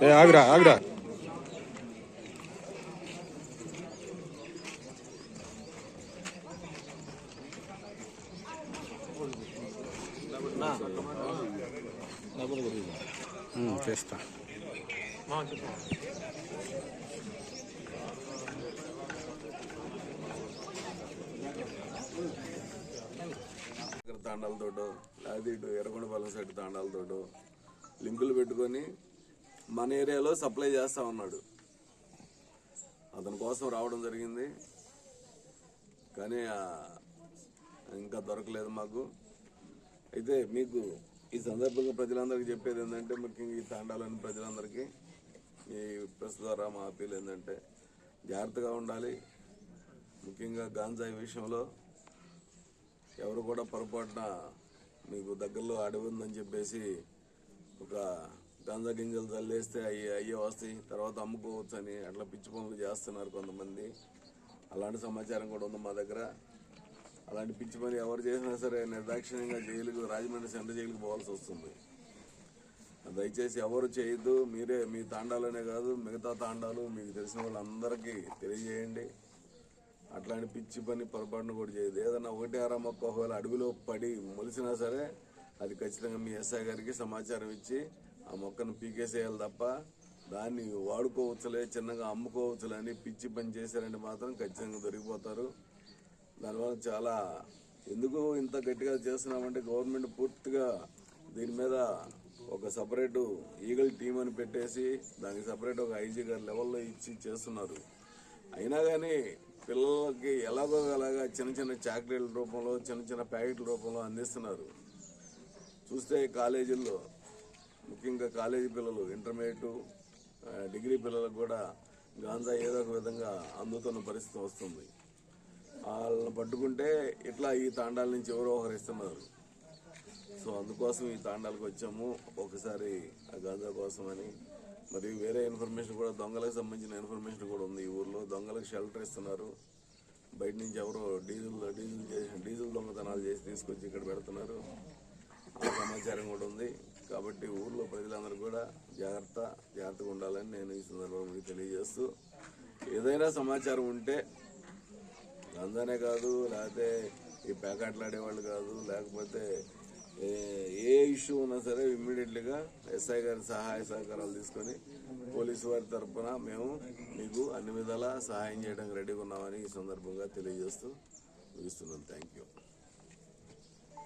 ఏ ఆగ్రా ఆగ్రా ఉమ్, చేస్తా దగ్గర తాండాలతోటో లేకపోతే ఇటు ఎర్రగొండపాలెం సైడ్ తాండాలతోటో లింకులు పెట్టుకొని మన ఏరియాలో సప్లై చేస్తా ఉన్నాడు. అతని కోసం రావడం జరిగింది. కానీ ఇంకా దొరకలేదు మాకు. అయితే మీకు ఈ సందర్భంగా ప్రజలందరికీ చెప్పేది ఏంటంటే ముఖ్యంగా ఈ తాండాలని ప్రజలందరికీ ఈ ప్రెస్ ద్వారా మా అప్పీల్ ఏంటంటే జాగ్రత్తగా ఉండాలి. ముఖ్యంగా గాంజాయి విషయంలో ఎవరు కూడా పొరపాటున మీకు దగ్గరలో అడవి ఉందని చెప్పేసి ఒక గంజా గింజలు చల్లేస్తే అయ్యి అయ్యే వస్తాయి. తర్వాత అమ్ముకోవచ్చు అని అట్లా పిచ్చి పనులు చేస్తున్నారు కొంతమంది. అలాంటి సమాచారం కూడా ఉంది మా దగ్గర. అలాంటి పిచ్చి పని ఎవరు చేసినా సరే నిర్దాక్షిణ్యంగా జైలుకు రాజమండ్రి సెంటర్ జైలుకు పోవాల్సి వస్తుంది. దయచేసి ఎవరు చేయొద్దు. మీరే మీ తాండాలనే కాదు మిగతా తాండాలు మీకు తెలిసిన వాళ్ళందరికీ తెలియజేయండి. అట్లాంటి పిచ్చి పని పొరపాటును కూడా చేయదు. ఏదైనా ఒకటి ఆరా మొక్క ఒకవేళ అడవిలో పడి మొలిసినా సరే అది ఖచ్చితంగా మీ ఎస్ఐ గారికి సమాచారం ఇచ్చి ఆ మొక్కను పీకేసేయాలి తప్ప దాన్ని వాడుకోవచ్చులే చిన్నగా అమ్ముకోవచ్చులే అని పిచ్చి పని చేశారంటే మాత్రం ఖచ్చితంగా దొరికిపోతారు. దానివల్ల చాలా ఎందుకు ఇంత గట్టిగా చేస్తున్నామంటే గవర్నమెంట్ పూర్తిగా దీని మీద ఒక సపరేటు ఈగల్ టీం అని పెట్టేసి దానికి సపరేట్ ఒక ఐజీ గారి లెవెల్లో ఇచ్చి చేస్తున్నారు. అయినా కానీ పిల్లలకి ఎలాగో అలాగా చిన్న చిన్న చాక్లెట్ల రూపంలో చిన్న చిన్న ప్యాకెట్ల రూపంలో అందిస్తున్నారు. చూస్తే కాలేజీల్లో ముఖ్యంగా కాలేజీ పిల్లలు ఇంటర్మీడియట్ డిగ్రీ పిల్లలకు కూడా గాంజా ఏదో ఒక విధంగా అందుతున్న పరిస్థితి వస్తుంది. వాళ్ళని పట్టుకుంటే ఇట్లా ఈ తాండాల నుంచి ఎవరో ఒకరు ఇస్తున్నారు సో అందుకోసం ఈ తాండాలకు వచ్చాము. ఒకసారి ఆ గాంజా కోసం అని మరియు వేరే ఇన్ఫర్మేషన్ కూడా దొంగలకు సంబంధించిన ఇన్ఫర్మేషన్ కూడా ఉంది ఈ దొంగలకు షెల్టర్ ఇస్తున్నారు. బయట నుంచి ఎవరో డీజిల్ డీజిల్ చేసి డీజిల్ దొంగతనాలు చేసి తీసుకొచ్చి ఇక్కడ పెడుతున్నారు. ఆ సమాచారం కూడా ఉంది. కాబట్టి ఊర్లో ప్రజలందరూ కూడా జాగ్రత్త జాగ్రత్తగా ఉండాలని నేను ఈ సందర్భంగా మీకు తెలియజేస్తూ ఏదైనా సమాచారం ఉంటే గంజానే కాదు లేకపోతే ఈ ప్యాకెట్లు ఆడేవాళ్ళు కాదు లేకపోతే ఏ ఇష్యూ ఉన్నా సరే ఇమ్మీడియట్లీగా ఎస్ఐ గారి సహాయ సహకారాలు తీసుకొని పోలీసు వారి తరఫున మేము మీకు అన్ని విధాలా సహాయం చేయడానికి రెడీగా ఉన్నామని ఈ సందర్భంగా తెలియజేస్తూ ముగిస్తున్నాం. Thank you